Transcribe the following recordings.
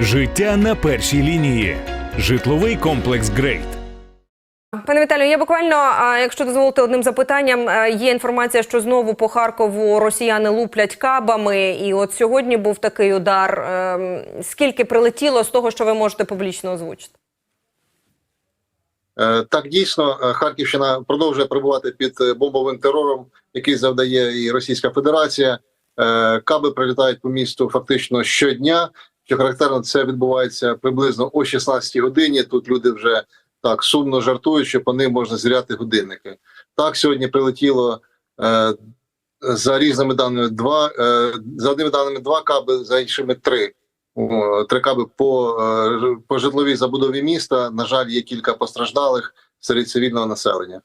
Життя на першій лінії. Житловий комплекс Грейт. Пане Віталію, я буквально, якщо дозволите одним запитанням, е, є інформація, що знову по Харкову росіяни луплять кабами, і от сьогодні був такий удар. Ем, Скільки прилетіло з того, що ви можете публічно озвучити? Е, Так, дійсно, е, Харківщина продовжує перебувати під бомбовим терором, який завдає і Російська Федерація. Каби прилітають по місту фактично щодня. Що характерно, це відбувається приблизно о 16 годині. Тут люди вже так сумно жартують, що по ним можна звіряти годинники. Так, сьогодні прилетіло е, за різними даними два е, за одними даними два каби, за іншими три. Три каби по, е, по житловій забудові міста. На жаль, є кілька постраждалих серед цивільного населення.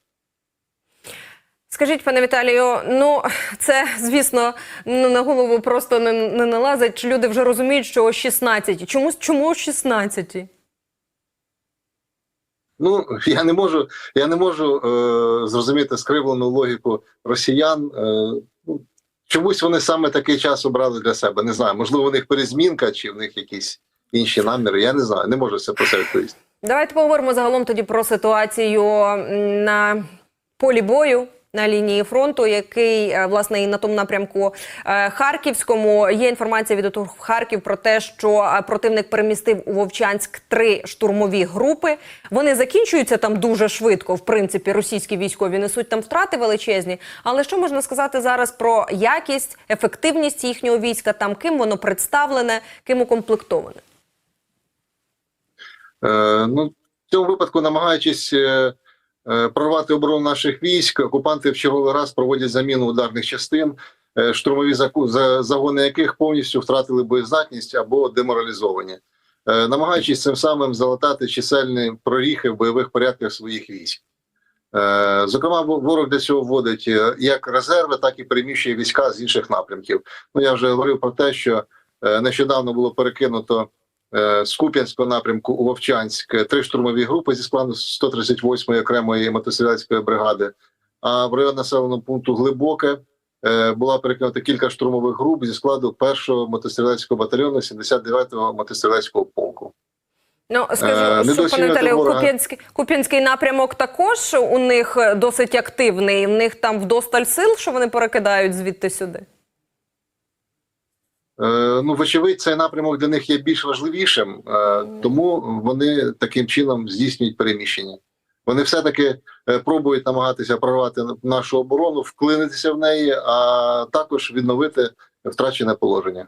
Скажіть, пане Віталію, ну це звісно ну, на голову просто не, не налазить. Чи люди вже розуміють, що о 16? Чому чому о 16? Ну я не можу, я не можу е, зрозуміти скривлену логіку росіян. Е, ну, чомусь вони саме такий час обрали для себе. Не знаю, можливо, у них перезмінка, чи в них якісь інші наміри. Я не знаю, не можу це про це відповісти. Давайте поговоримо загалом тоді про ситуацію на полі бою. На лінії фронту, який е, власне і на тому напрямку е, Харківському є інформація від ОТУ Харків про те, що е, противник перемістив у Вовчанськ три штурмові групи. Вони закінчуються там дуже швидко. В принципі, російські військові несуть там втрати величезні. Але що можна сказати зараз про якість, ефективність їхнього війська? Там ким воно представлене, ким укомплектоване? Е, ну, в цьому випадку, намагаючись прорвати оборону наших військ, окупанти в черговий раз проводять заміну ударних частин, е, штурмові загони яких повністю втратили боєздатність або деморалізовані, е, намагаючись цим самим залатати чисельні проріхи в бойових порядках своїх військ. Е, Зокрема, ворог для цього вводить е, як резерви, так і переміщує війська з інших напрямків. Ну я вже говорив про те, що е, нещодавно було перекинуто е, з Куп'янського напрямку у Вовчанськ е, три штурмові групи зі складу 138-ї окремої мотострілецької бригади. А в район населеного пункту Глибоке е, була перекинута кілька штурмових груп зі складу 1-го мотострілецького батальйону 79-го мотострілецького полку. Ну скажу, Е, що пане Віталію. Куп'янський Куп'янський напрямок також у них е, досить активний. В них там вдосталь сил, що вони перекидають звідти сюди. Е, Ну, вочевидь, цей напрямок для них є більш важливішим, е, тому вони таким чином здійснюють переміщення. Вони все-таки е, пробують намагатися прорвати нашу оборону, вклинитися в неї, а також відновити втрачене положення.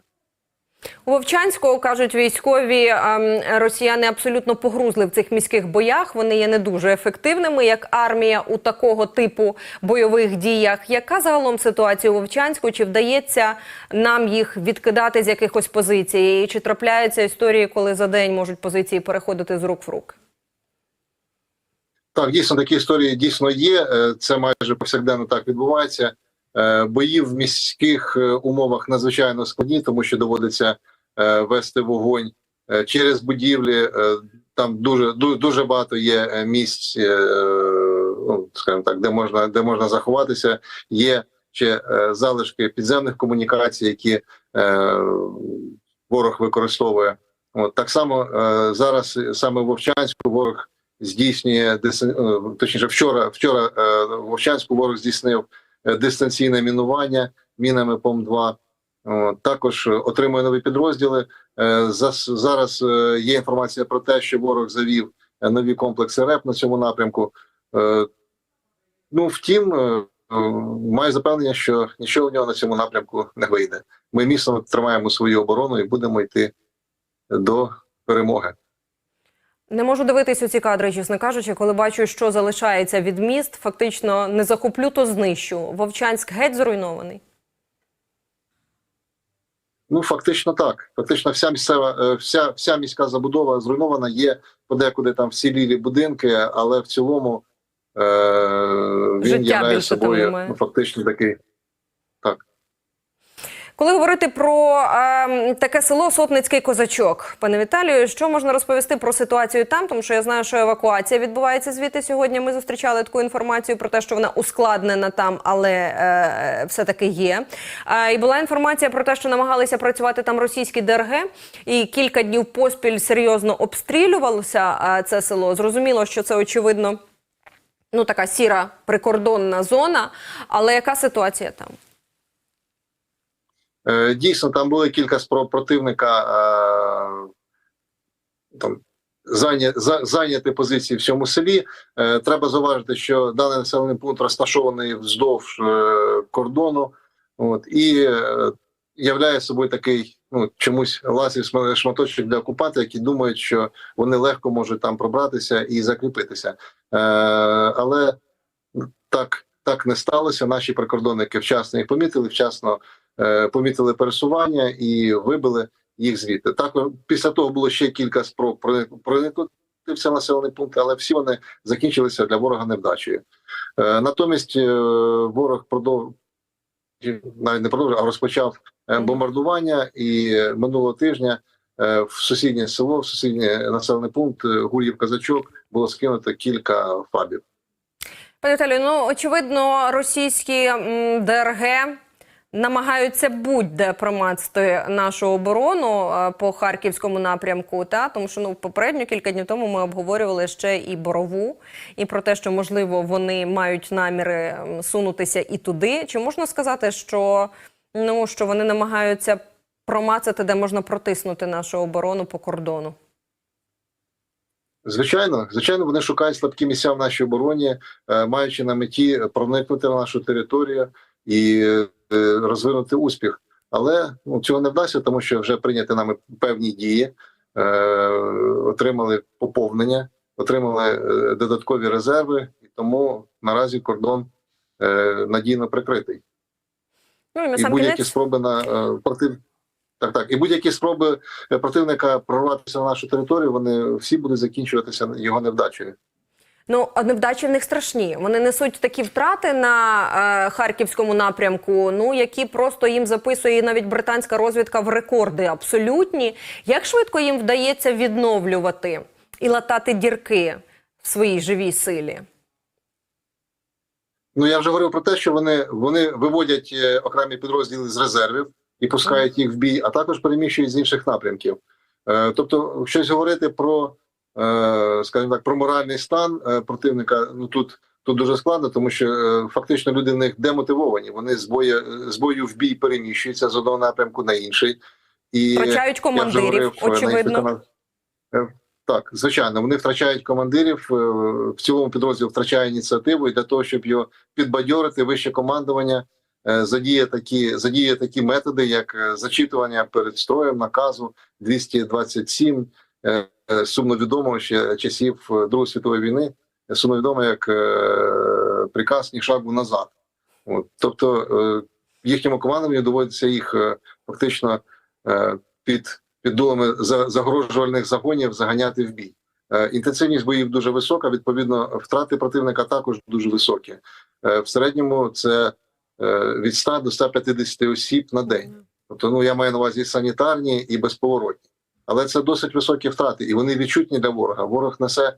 У Вовчанську кажуть військові, ем, росіяни абсолютно погрузли в цих міських боях. Вони є не дуже ефективними, як армія у такого типу бойових діях. Яка загалом ситуація у Вовчанську? Чи вдається нам їх відкидати з якихось позицій? І чи трапляються історії, коли за день можуть позиції переходити з рук в руки? Так, дійсно, такі історії дійсно є. Е, Це майже повсякденно так відбувається. Е, Бої в міських е, умовах надзвичайно складні, тому що доводиться е, вести вогонь через будівлі. Там дуже ду- дуже багато є місць, ну, скажімо так, де можна де можна заховатися. Є ще залишки підземних комунікацій, які ворог використовує. От так само зараз саме Вовчанську ворог здійснює точніше, вчора вчора Вовчанську ворог здійснив дистанційне мінування мінами ПОМ-2. Також е, отримує нові підрозділи. Е, Зараз е, є інформація про те, що ворог завів е, нові комплекси РЕП на цьому напрямку. Е, Ну, втім, е, е, маю запевнення, що нічого в нього на цьому напрямку не вийде. Ми міцно тримаємо свою оборону і будемо йти до перемоги. Не можу дивитися ці кадри, чесно кажучи, коли бачу, що залишається від міст. Фактично не захоплю, то знищу. Вовчанськ геть зруйнований. Ну, фактично так. Фактично, вся місцева, е, вся, вся міська забудова зруйнована. Є подекуди там всілілі будинки, але в цілому е, він Життя являє собою ну, фактично такий. Коли говорити про е, таке село Сотницький козачок, пане Віталію, що можна розповісти про ситуацію там? Тому що я знаю, що евакуація відбувається звідти сьогодні. Ми зустрічали таку інформацію про те, що вона ускладнена там, але е, все таки є. Е, і була інформація про те, що намагалися працювати там російські ДРГ, і кілька днів поспіль серйозно обстрілювалося е, це село. Зрозуміло, що це очевидно. Ну, така сіра прикордонна зона. Але яка ситуація там? Е, Дійсно, там були кілька спроб противника е, там, зайня- зайняти позиції в цьому селі. Е, Треба зауважити, що даний населений пункт розташований вздовж кордону, от, і являє собою такий ну, чомусь шма- шматочок для окупантів, які думають, що вони легко можуть там пробратися і закріпитися. Але так, так не сталося. Наші прикордонники вчасно їх помітили, вчасно помітили пересування і вибили їх звідти. Також після того було ще кілька спроб проникнути в цей населений пункт, але всі вони закінчилися для ворога невдачею. Е, натомість е, ворог продовжив навіть не продовжив, а розпочав е, бомбардування. І е, минулого тижня е, в сусіднє село, в сусідній населений пункт е, Гур'їв Казачок було скинуто кілька фабів. Пане Віталію, ну очевидно, російські ДРГ намагаються будь-де промацати нашу оборону е, по харківському напрямку. Та тому, що ну попередньо кілька днів тому ми обговорювали ще і борову, і про те, що можливо вони мають наміри сунутися і туди. Чи можна сказати, що ну що вони намагаються промацати, де можна протиснути нашу оборону по кордону? Звичайно, звичайно, вони шукають слабкі місця в нашій обороні, е, маючи на меті проникнути на нашу територію і розвинути успіх. Але ну, цього не вдасться, тому що вже прийняті нами певні дії, е, отримали поповнення, отримали е, додаткові резерви, і тому наразі кордон е, надійно прикритий. Ну і І будь-які спроби на е, против... так, так, і будь-які спроби е, противника прорватися на нашу територію, вони всі будуть закінчуватися його невдачею. Ну, невдачі в них страшні. Вони несуть такі втрати на е, харківському напрямку, ну які просто їм записує навіть британська розвідка в рекорди абсолютні. Як швидко їм вдається відновлювати і латати дірки в своїй живій силі? Ну я вже говорив про те, що вони, вони виводять е, окремі підрозділи з резервів і пускають їх в бій, а також переміщують з інших напрямків. Е, тобто, щось говорити про, скажімо так, про моральний стан е, противника. Ну тут тут дуже складно, тому що е, фактично люди в них демотивовані. Вони з бою, з бою в бій переміщуються з одного напрямку на інший. І Втрачають командирів, говорив, е, очевидно. Е, Так, звичайно, вони втрачають командирів. е, В цілому підрозділ втрачає ініціативу, і для того, щоб його підбадьорити, вище командування е, задіє такі задіє такі методи, як е, зачитування перед строєм наказу 227, е, е, сумно відомого ще часів е, Другої світової війни, е, сумно відомо як е, приказ ні шагу назад. От, тобто е, їхньому командуванню доводиться їх е, фактично е, під під дулами за- загрожувальних загонів заганяти в бій. Е, Інтенсивність боїв дуже висока. Відповідно, втрати противника також дуже високі. Е, В середньому це е, від 100 до 150 осіб на день. Тобто, ну я маю на увазі і санітарні і безповоротні. Але це досить високі втрати, і вони відчутні для ворога. Ворог несе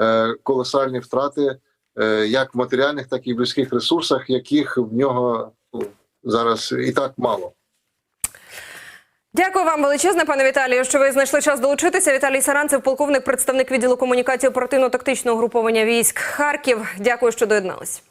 е, колосальні втрати е, як в матеріальних, так і в людських ресурсах, яких в нього ну, зараз і так мало. Дякую вам величезне, пане Віталію, що ви знайшли час долучитися. Віталій Саранцев, полковник, представник відділу комунікації оперативно-тактичного груповання військ Харків. Дякую, що доєднались.